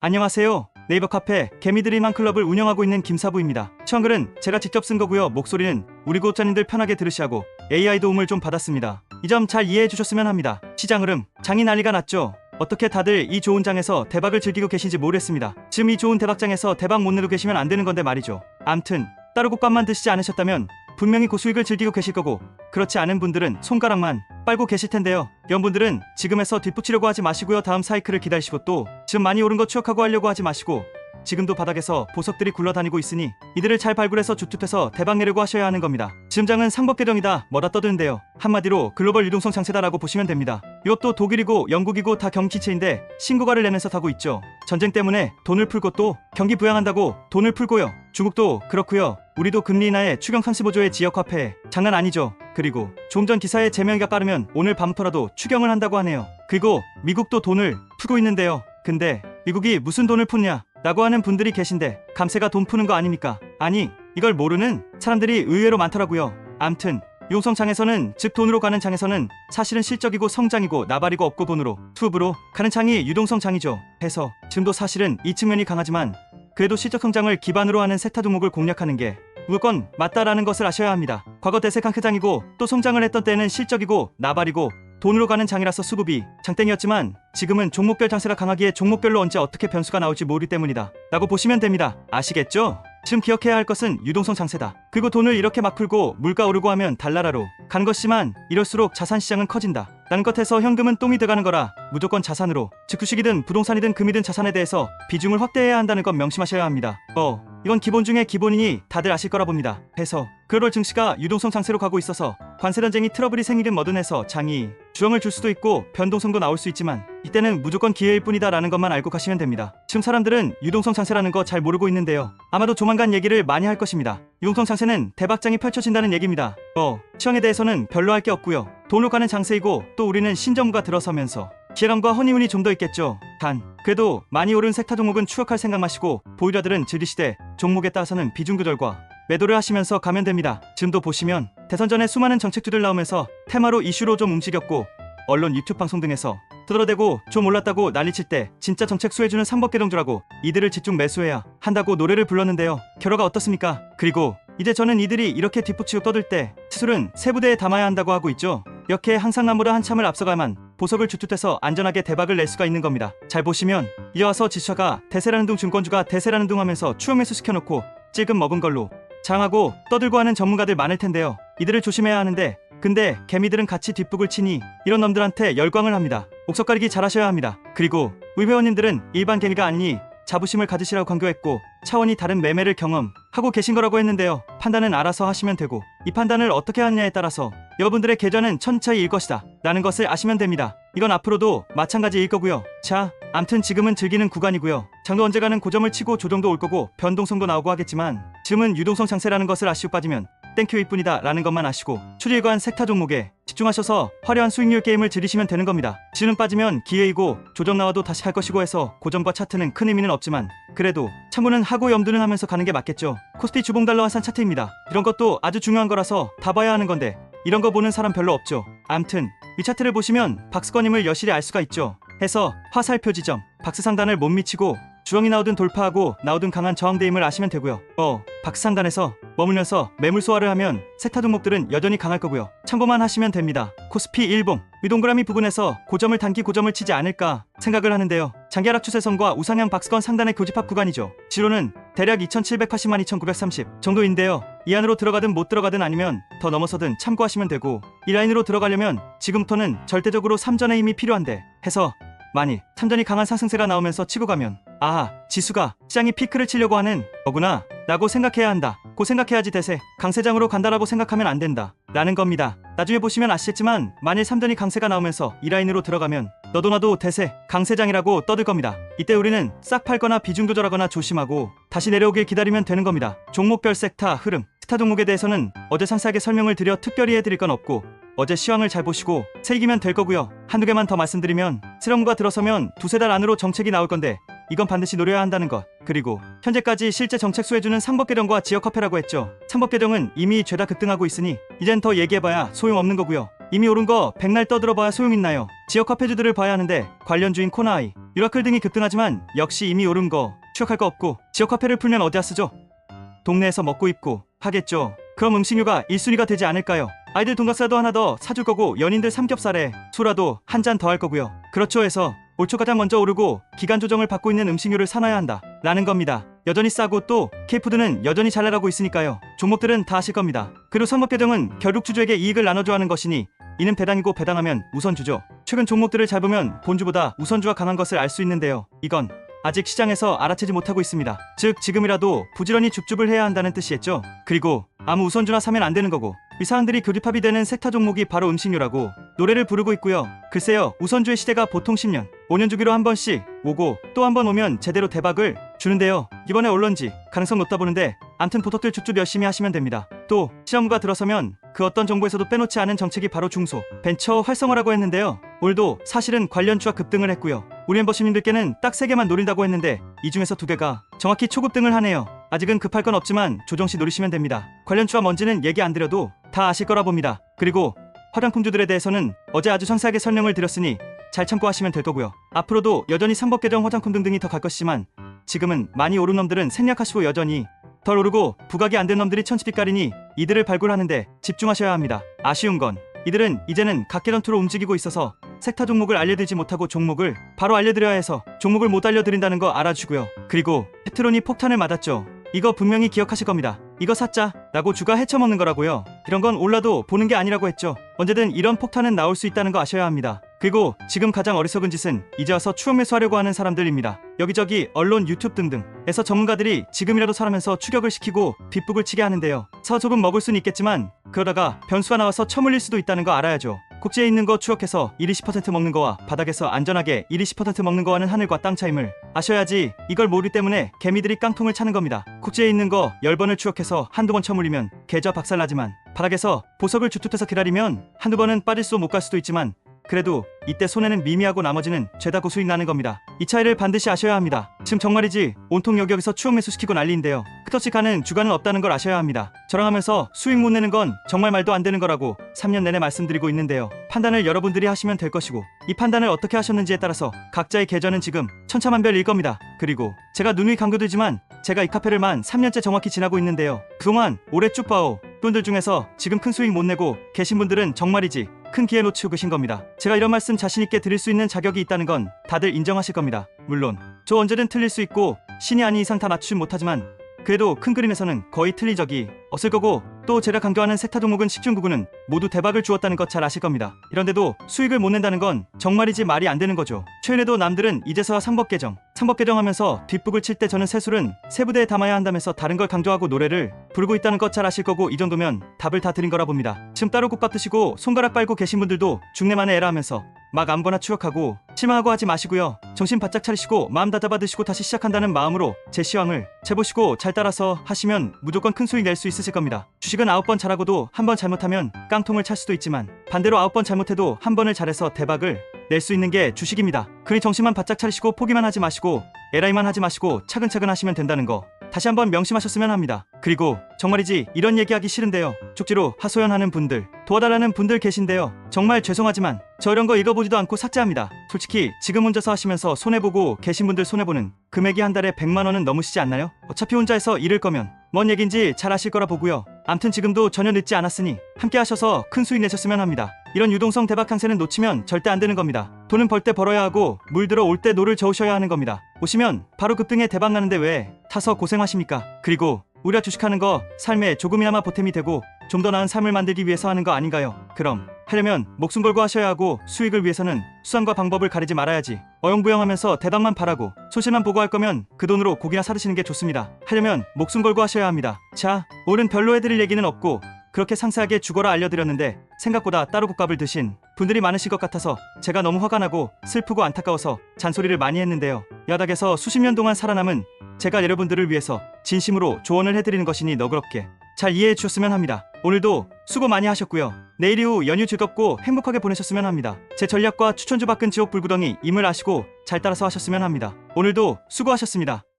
안녕하세요. 네이버 카페 개미드림한 클럽을 운영하고 있는 김사부입니다. 처음글은 제가 직접 쓴 거고요. 목소리는 우리 구독자님들 편하게 들으시라고 AI 도움을 좀 받았습니다. 이 점 잘 이해해 주셨으면 합니다. 시장 흐름, 장이 난리가 났죠. 어떻게 다들 이 좋은 장에서 대박을 즐기고 계신지 모르겠습니다. 지금 이 좋은 대박장에서 대박 못 내고 계시면 안 되는 건데 말이죠. 암튼 따로 국밥만 드시지 않으셨다면 분명히 고수익을 즐기고 계실 거고 그렇지 않은 분들은 손가락만 빨고 계실 텐데요. 이런 분들은 지금에서 뒷붙이려고 하지 마시고요. 다음 사이클을 기다리시고 또 지금 많이 오른 거 추억하고 하려고 하지 마시고 지금도 바닥에서 보석들이 굴러다니고 있으니 이들을 잘 발굴해서 주특해서 대박 내려고 하셔야 하는 겁니다. 지금 장은 상법계정이다 뭐다 떠드는데요. 한마디로 글로벌 유동성 장세다라고 보시면 됩니다. 이것도 독일이고 영국이고 다 경기체인데 신고가를 내면서 타고 있죠. 전쟁 때문에 돈을 풀고 또 경기 부양한다고 돈을 풀고요. 중국도 그렇고요. 우리도 금리 인하에 추경 35조의 지역화폐 장난 아니죠. 그리고 좀 전 기사에 제명이가 빠르면 오늘 밤부터라도 추경을 한다고 하네요. 그리고 미국도 돈을 풀고 있는데요. 근데 미국이 무슨 돈을 푸냐? 라고 하는 분들이 계신데 감세가 돈 푸는 거 아닙니까? 아니 이걸 모르는 사람들이 의외로 많더라고요. 암튼 용성 장에서는 즉 돈으로 가는 장에서는 사실은 실적이고 성장이고 나발이고 없고 돈으로 투업으로 가는 장이 유동성 장이죠. 해서 지금도 사실은 이 측면이 강하지만 그래도 실적 성장을 기반으로 하는 세타 종목을 공략하는 게 무조건 맞다라는 것을 아셔야 합니다. 과거 대세강 크장이고 또 성장을 했던 때는 실적이고 나발이고 돈으로 가는 장이라서 수급이 장땡이었지만 지금은 종목별 장세가 강하기에 종목별로 언제 어떻게 변수가 나올지 모르기 때문이다. 라고 보시면 됩니다. 아시겠죠? 지금 기억해야 할 것은 유동성 장세다. 그리고 돈을 이렇게 막 풀고 물가 오르고 하면 달나라로 간 것이지만 이럴수록 자산 시장은 커진다. 라는 것에서 현금은 똥이 돼가는 거라 무조건 자산으로 즉 주식이든 부동산이든 금이든 자산에 대해서 비중을 확대해야 한다는 건 명심하셔야 합니다. 어 이건 기본 중에 기본이니 다들 아실 거라 봅니다. 해서 그럴 증시가 유동성 장세로 가고 있어서 관세 전쟁이 트러블이 생기든 뭐든 해서 장이 주영을 줄 수도 있고 변동성도 나올 수 있지만 이때는 무조건 기회일 뿐이다 라는 것만 알고 가시면 됩니다. 지금 사람들은 유동성 장세라는 거 잘 모르고 있는데요. 아마도 조만간 얘기를 많이 할 것입니다. 유동성 장세는 대박장이 펼쳐진다는 얘기입니다. 어, 시황에 대해서는 별로 할 게 없고요. 돈으로 가는 장세이고 또 우리는 신정부가 들어서면서 기회감과 허니문이 좀 더 있겠죠. 단 그래도 많이 오른 섹터 종목은 추억할 생각 마시고 보유자들은 즐기시되 종목에 따라서는 비중 조절과 매도를 하시면서 가면 됩니다. 지금도 보시면 대선 전에 수많은 정책주들 나오면서 테마로 이슈로 좀 움직였고 언론 유튜브 방송 등에서 두드러대고 좀 올랐다고 난리칠 때 진짜 정책 수혜주는 삼법개동주라고 이들을 집중 매수해야 한다고 노래를 불렀는데요. 결과가 어떻습니까? 그리고 이제 저는 이들이 이렇게 뒷북치고 떠들 때 치술은 세 부대에 담아야 한다고 하고 있죠. 이렇게 항상 나무라 한참을 앞서가만 보석을 주투해서 안전하게 대박을 낼 수가 있는 겁니다. 잘 보시면 이제 와서 지수가 대세라는 둥 증권주가 대세라는 둥 하면서 추억 매수 시켜놓고 찔끔 먹은 걸로 장하고 떠들고 하는 전문가들 많을 텐데요. 이들을 조심해야 하는데 근데 개미들은 같이 뒷북을 치니 이런 놈들한테 열광을 합니다. 옥석 가리기 잘하셔야 합니다. 그리고 의회원님들은 일반 개미가 아니니 자부심을 가지시라고 강조했고 차원이 다른 매매를 경험 하고 계신 거라고 했는데요. 판단은 알아서 하시면 되고 이 판단을 어떻게 하느냐에 따라서 여러분들의 계좌는 천차이일 것이다 라는 것을 아시면 됩니다. 이건 앞으로도 마찬가지일 거고요. 자, 암튼 지금은 즐기는 구간이고요. 장도 언제 가는 고점을 치고 조정도 올 거고 변동성도 나오고 하겠지만 지금은 유동성 장세라는 것을 아시고 빠지면 땡큐일 뿐이다 라는 것만 아시고 추리일관 섹타 종목에 집중하셔서 화려한 수익률 게임을 즐기시면 되는 겁니다. 지는 빠지면 기회이고 조정 나와도 다시 할 것이고 해서 고점과 차트는 큰 의미는 없지만 그래도 참고는 하고 염두는 하면서 가는 게 맞겠죠. 코스피 주봉 달러 화산 차트입니다. 이런 것도 아주 중요한 거라서 다 봐야 하는 건데 이런 거 보는 사람 별로 없죠. 암튼 이 차트를 보시면 박스권임을 여실히 알 수가 있죠. 해서 화살표 지점, 박스 상단을 못 미치고 주렁이 나오든 돌파하고 나오든 강한 저항대임을 아시면 되고요. 어, 박스 상단에서 머물면서 매물 소화를 하면 세타 종목들은 여전히 강할 거고요. 참고만 하시면 됩니다. 코스피 일봉 위동그라미 부근에서 고점을 단기 고점을 치지 않을까 생각을 하는데요. 장기 하락 추세선과 우상향 박스권 상단의 교집합 구간이죠. 지로는 대략 2780만 2930 정도인데요. 이 안으로 들어가든 못 들어가든 아니면 더 넘어서든 참고하시면 되고 이 라인으로 들어가려면 지금부터는 절대적으로 3전의 힘이 필요한데 해서 만일 참전이 강한 상승세가 나오면서 치고 가면 아하 지수가 시장이 피크를 치려고 하는 거구나. 라고 생각해야 한다. 고 생각해야지 대세. 강세장으로 간다라고 생각하면 안 된다. 라는 겁니다. 나중에 보시면 아시겠지만 만일 3전이 강세가 나오면서 이 라인으로 들어가면 너도 나도 대세 강세장이라고 떠들 겁니다. 이때 우리는 싹 팔거나 비중 조절하거나 조심하고 다시 내려오길 기다리면 되는 겁니다. 종목별 섹타 흐름 스타 종목에 대해서는 어제 상세하게 설명을 드려 특별히 해드릴 건 없고 어제 시황을 잘 보시고 세이기면 될 거고요. 한두 개만 더 말씀드리면 실험과 들어서면 두세 달 안으로 정책이 나올 건데 이건 반드시 노려야 한다는 것. 그리고 현재까지 실제 정책 수혜주는 상법 개정과 지역 화폐라고 했죠. 상법 개정은 이미 죄다 급등하고 있으니 이젠 더 얘기해봐야 소용없는 거고요. 이미 오른 거 백날 떠들어봐야 소용있나요? 지역 카페주들을 봐야 하는데 관련 주인 코나아이, 유라클 등이 급등하지만 역시 이미 오른 거 추격할 거 없고 지역 카페를 풀면 어디다 쓰죠? 동네에서 먹고 입고 하겠죠. 그럼 음식료가 1순위가 되지 않을까요? 아이들 돈가스라도 하나 더 사줄 거고 연인들 삼겹살에 소라도 한 잔 더 할 거고요. 그렇죠 해서 올초 가장 먼저 오르고 기간 조정을 받고 있는 음식료를 사놔야 한다. 라는 겁니다. 여전히 싸고 또 K푸드는 여전히 잘 나가고 있으니까요. 종목들은 다 아실 겁니다. 그리고 선법 개정은 결국 주주에게 이익을 나눠줘야 하는 것이니 이는 배당이고 배당하면 우선주죠. 최근 종목들을 잘 보면 본주보다 우선주가 강한 것을 알 수 있는데요. 이건 아직 시장에서 알아채지 못하고 있습니다. 즉 지금이라도 부지런히 줍줍을 해야 한다는 뜻이겠죠. 그리고 아무 우선주나 사면 안 되는 거고 이 사람들이 교집합이 되는 섹터 종목이 바로 음식료라고 노래를 부르고 있고요. 글쎄요 우선주의 시대가 보통 10년, 5년 주기로 한 번씩 오고 또 한 번 오면 제대로 대박을 주는데요. 이번에 올런지 가능성 높다 보는데 암튼 보톡들 줍줍 열심히 하시면 됩니다. 또 시험과 들어서면 그 어떤 정부에서도 빼놓지 않은 정책이 바로 중소 벤처 활성화라고 했는데요. 올도 사실은 관련 주와 급등을 했고요. 우리 멤버 시민들께는 딱세 개만 노린다고 했는데 이 중에서 두 개가 정확히 초급등을 하네요. 아직은 급할 건 없지만 조정시 노리시면 됩니다. 관련 주와 뭔지는 얘기 안 드려도 다 아실 거라 봅니다. 그리고 화장품주들에 대해서는 어제 아주 상세하게 설명을 드렸으니 잘 참고하시면 될 거고요. 앞으로도 여전히 삼법 개정 화장품 등등이 더 갈 것이지만 지금은 많이 오른 놈들은 생략하시고 여전히 덜 오르고 부각이 안 된 놈들이 천지빛깔이니 이들을 발굴하는데 집중하셔야 합니다. 아쉬운 건 이들은 이제는 각계전투로 움직이고 있어서 섹터 종목을 알려드리지 못하고 종목을 바로 알려드려야 해서 종목을 못 알려드린다는 거 알아주고요. 그리고 페트론이 폭탄을 맞았죠. 이거 분명히 기억하실 겁니다. 이거 사자 라고 주가 헤쳐먹는 거라고요. 이런 건 올라도 보는 게 아니라고 했죠. 언제든 이런 폭탄은 나올 수 있다는 거 아셔야 합니다. 그리고 지금 가장 어리석은 짓은 이제 와서 추억 매수하려고 하는 사람들입니다. 여기저기 언론 유튜브 등등에서 전문가들이 지금이라도 살아면서 추격을 시키고 빗북을 치게 하는데요. 서 조금 먹을 수는 있겠지만 그러다가 변수가 나와서 처물릴 수도 있다는 거 알아야죠. 국지에 있는 거 추억해서 1, 20% 먹는 거와 바닥에서 안전하게 1, 20% 먹는 거와는 하늘과 땅 차임을 아셔야지 이걸 모르기 때문에 개미들이 깡통을 차는 겁니다. 국지에 있는 거 10번을 추억해서 한두 번 처물리면 계좌 박살나지만 바닥에서 보석을 주툭해서 기다리면 한두 번은 빠질 수 못 갈 수도 있지만 그래도 이때 손해는 미미하고 나머지는 죄다 고수익 나는 겁니다. 이 차이를 반드시 아셔야 합니다. 지금 정말이지 온통 여기여기서 추억 매수시키고 난리인데요. 끝없이 가는 주가는 없다는 걸 아셔야 합니다. 저랑 하면서 수익 못 내는 건 정말 말도 안 되는 거라고 3년 내내 말씀드리고 있는데요. 판단을 여러분들이 하시면 될 것이고 이 판단을 어떻게 하셨는지에 따라서 각자의 계좌는 지금 천차만별일 겁니다. 그리고 제가 누누이 강조드리지만 제가 이 카페를 만 3년째 정확히 지나고 있는데요. 그동안 오래 쭉 봐오 분들 중에서 지금 큰 수익 못 내고 계신 분들은 정말이지 큰 기회 놓치고 계신 겁니다. 제가 이런 말씀 자신있게 드릴 수 있는 자격이 있다는 건 다들 인정하실 겁니다. 물론 저 언제든 틀릴 수 있고 신이 아닌 이상 다 맞추진 못하지만 그래도 큰 그림에서는 거의 틀린 적이 없을 거고 또 제가 강조하는 세타 종목은 식중구구는 모두 대박을 주었다는 것 잘 아실 겁니다. 이런데도 수익을 못 낸다는 건 정말이지 말이 안 되는 거죠. 최근에도 남들은 이제서야 상법 개정, 상법 개정하면서 뒷북을 칠 때 저는 세술은 세부대에 담아야 한다면서 다른 걸 강조하고 노래를 부르고 있다는 것 잘 아실 거고 이 정도면 답을 다 드린 거라 봅니다. 지금 따로 국밥 드시고 손가락 빨고 계신 분들도 중내만에 에라 하면서 막 아무거나 추격하고 실망하고 하지 마시고요. 정신 바짝 차리시고 마음 다잡아 드시고 다시 시작한다는 마음으로 제 시황을 재보시고 잘 따라서 하시면 무조건 큰 수익 낼 수 있으실 겁니다. 주식은 아홉 번 잘하고도 한 번 잘못하면 깡통을 찰 수도 있지만 반대로 아홉 번 잘못해도 한 번을 잘해서 대박을 낼 수 있는 게 주식입니다. 그러니 정신만 바짝 차리시고 포기만 하지 마시고 에라이만 하지 마시고 차근차근 하시면 된다는 거 다시 한번 명심하셨으면 합니다. 그리고 정말이지 이런 얘기하기 싫은데요. 쪽지로 하소연하는 분들, 도와달라는 분들 계신데요. 정말 죄송하지만 저 이런 거 읽어보지도 않고 삭제합니다. 솔직히 지금 혼자서 하시면서 손해보고 계신 분들 손해보는 금액이 한 달에 100만 원은 넘으시지 않나요? 어차피 혼자서 잃을 거면 뭔 얘긴지 잘 아실 거라 보고요. 암튼 지금도 전혀 늦지 않았으니 함께 하셔서 큰 수익 내셨으면 합니다. 이런 유동성 대박 한세는 놓치면 절대 안 되는 겁니다. 돈은 벌 때 벌어야 하고 물 들어 올 때 노를 저으셔야 하는 겁니다. 오시면 바로 급등에 대박 나는데 왜 타서 고생하십니까? 그리고 우리가 주식하는 거 삶에 조금이나마 보탬이 되고 좀 더 나은 삶을 만들기 위해서 하는 거 아닌가요? 그럼 하려면 목숨 걸고 하셔야 하고 수익을 위해서는 수단과 방법을 가리지 말아야지. 어영부영하면서 대박만 바라고 소실만 보고 할 거면 그 돈으로 고기나 사드시는 게 좋습니다. 하려면 목숨 걸고 하셔야 합니다. 자, 오른 별로 해드릴 얘기는 없고 그렇게 상세하게 죽어라 알려드렸는데 생각보다 따로 국밥을 드신 분들이 많으실 것 같아서 제가 너무 화가 나고 슬프고 안타까워서 잔소리를 많이 했는데요. 야닥에서 수십 년 동안 살아남은 제가 여러분들을 위해서 진심으로 조언을 해드리는 것이니 너그럽게 잘 이해해 주셨으면 합니다. 오늘도 수고 많이 하셨고요. 내일 이후 연휴 즐겁고 행복하게 보내셨으면 합니다. 제 전략과 추천주 바꾼 지옥 불구덩이 임을 아시고 잘 따라서 하셨으면 합니다. 오늘도 수고하셨습니다.